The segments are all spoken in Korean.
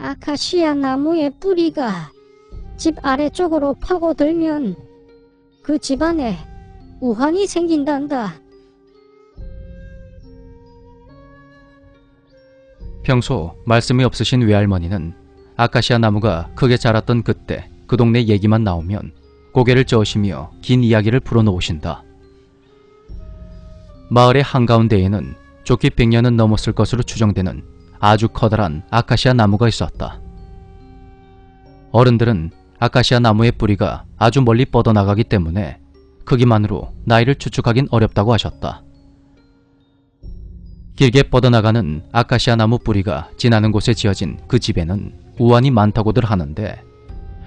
아카시아 나무의 뿌리가 집 아래쪽으로 파고들면 그 집안에 우환이 생긴단다. 평소 말씀이 없으신 외할머니는 아카시아 나무가 크게 자랐던 그때 그 동네 얘기만 나오면 고개를 저으시며 긴 이야기를 풀어놓으신다. 마을의 한가운데에는 좋기 100년은 넘었을 것으로 추정되는 아주 커다란 아카시아 나무가 있었다. 어른들은 아카시아 나무의 뿌리가 아주 멀리 뻗어나가기 때문에 크기만으로 나이를 추측하긴 어렵다고 하셨다. 길게 뻗어나가는 아카시아 나무 뿌리가 지나는 곳에 지어진 그 집에는 우환이 많다고들 하는데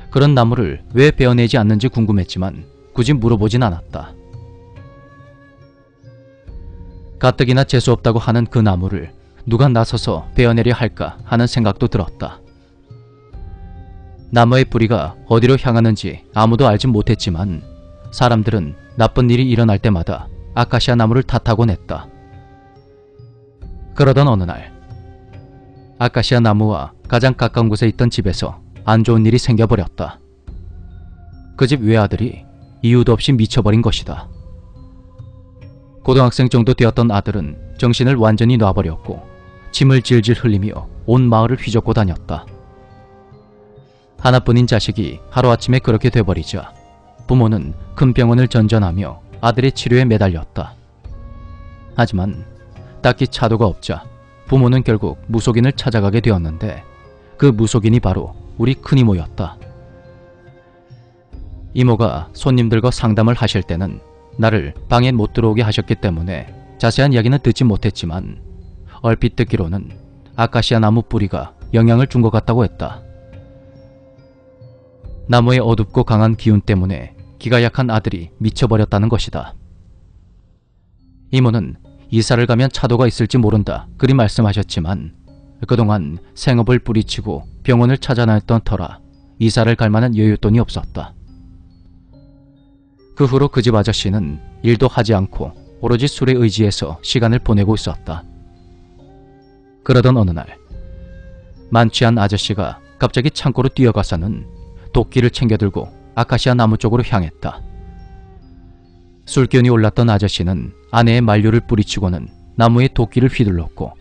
그런 나무를 왜 베어내지 않는지 궁금했지만 굳이 물어보진 않았다. 가뜩이나 재수없다고 하는 그 나무를 누가 나서서 베어내려 할까 하는 생각도 들었다. 나무의 뿌리가 어디로 향하는지 아무도 알지 못했지만 사람들은 나쁜 일이 일어날 때마다 아카시아 나무를 탓하곤 했다. 그러던 어느 날 아카시아 나무와 가장 가까운 곳에 있던 집에서 안 좋은 일이 생겨버렸다. 그 집 외아들이 이유도 없이 미쳐버린 것이다. 고등학생 정도 되었던 아들은 정신을 완전히 놔버렸고 침을 질질 흘리며 온 마을을 휘젓고 다녔다. 하나뿐인 자식이 하루아침에 그렇게 돼버리자 부모는 큰 병원을 전전하며 아들의 치료에 매달렸다. 하지만 딱히 차도가 없자 부모는 결국 무속인을 찾아가게 되었는데 그 무속인이 바로 우리 큰이모였다. 이모가 손님들과 상담을 하실 때는 나를 방에 못 들어오게 하셨기 때문에 자세한 이야기는 듣지 못했지만 얼핏 듣기로는 아카시아 나무 뿌리가 영향을 준 것 같다고 했다. 나무의 어둡고 강한 기운 때문에 기가 약한 아들이 미쳐버렸다는 것이다. 이모는 이사를 가면 차도가 있을지 모른다 그리 말씀하셨지만 그동안 생업을 뿌리치고 병원을 찾아다녔던 터라 이사를 갈 만한 여윳돈이 없었다. 그 후로 그 집 아저씨는 일도 하지 않고 오로지 술에 의지해서 시간을 보내고 있었다. 그러던 어느 날 만취한 아저씨가 갑자기 창고로 뛰어가서는 도끼를 챙겨들고 아카시아 나무 쪽으로 향했다. 술기운이 올랐던 아저씨는 아내의 만류를 뿌리치고는 나무에 도끼를 휘둘렀고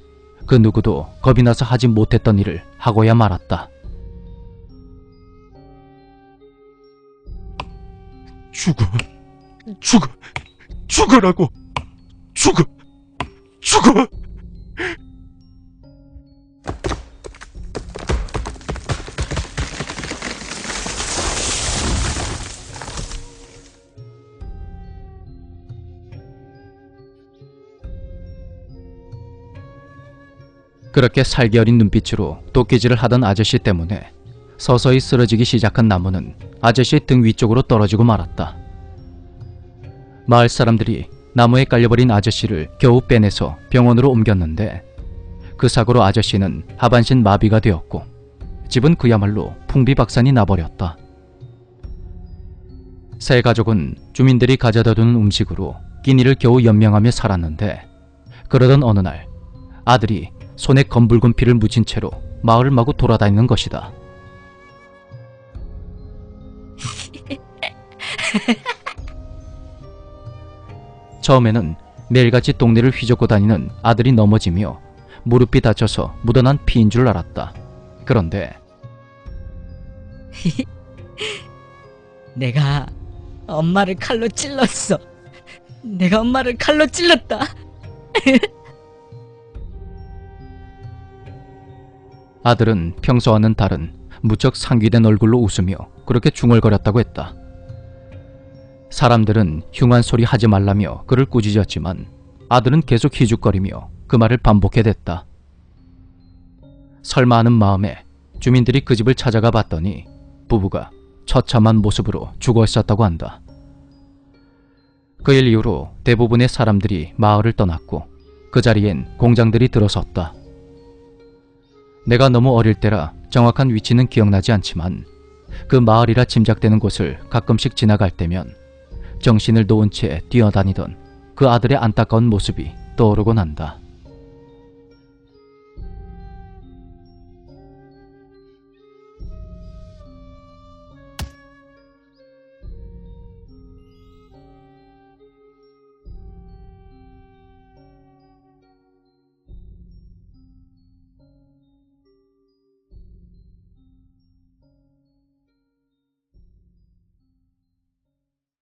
그 누구도 겁이 나서 하지 못했던 일을 하고야 말았다. 죽어. 죽어. 죽어라고. 죽어. 죽어. 그렇게 살기 어린 눈빛으로 도끼질을 하던 아저씨 때문에 서서히 쓰러지기 시작한 나무는 아저씨의 등 위쪽으로 떨어지고 말았다. 마을 사람들이 나무에 깔려버린 아저씨를 겨우 빼내서 병원으로 옮겼는데 그 사고로 아저씨는 하반신 마비가 되었고 집은 그야말로 풍비박산이 나버렸다. 새 가족은 주민들이 가져다 두는 음식으로 끼니를 겨우 연명하며 살았는데 그러던 어느 날 아들이 손에 검붉은 피를 묻힌 채로 마을을 마구 돌아다니는 것이다. 처음에는 매일같이 동네를 휘젓고 다니는 아들이 넘어지며 무릎이 다쳐서 묻어난 피인 줄 알았다. 그런데 내가 엄마를 칼로 찔렀어. 내가 엄마를 칼로 찔렀다. 아들은 평소와는 다른 무척 상기된 얼굴로 웃으며 그렇게 중얼거렸다고 했다. 사람들은 흉한 소리 하지 말라며 그를 꾸짖었지만 아들은 계속 희죽거리며 그 말을 반복해 댔다. 설마 하는 마음에 주민들이 그 집을 찾아가 봤더니 부부가 처참한 모습으로 죽어 있었다고 한다. 그 일 이후로 대부분의 사람들이 마을을 떠났고 그 자리엔 공장들이 들어섰다. 내가 너무 어릴 때라 정확한 위치는 기억나지 않지만 그 마을이라 짐작되는 곳을 가끔씩 지나갈 때면 정신을 놓은 채 뛰어다니던 그 아들의 안타까운 모습이 떠오르곤 한다.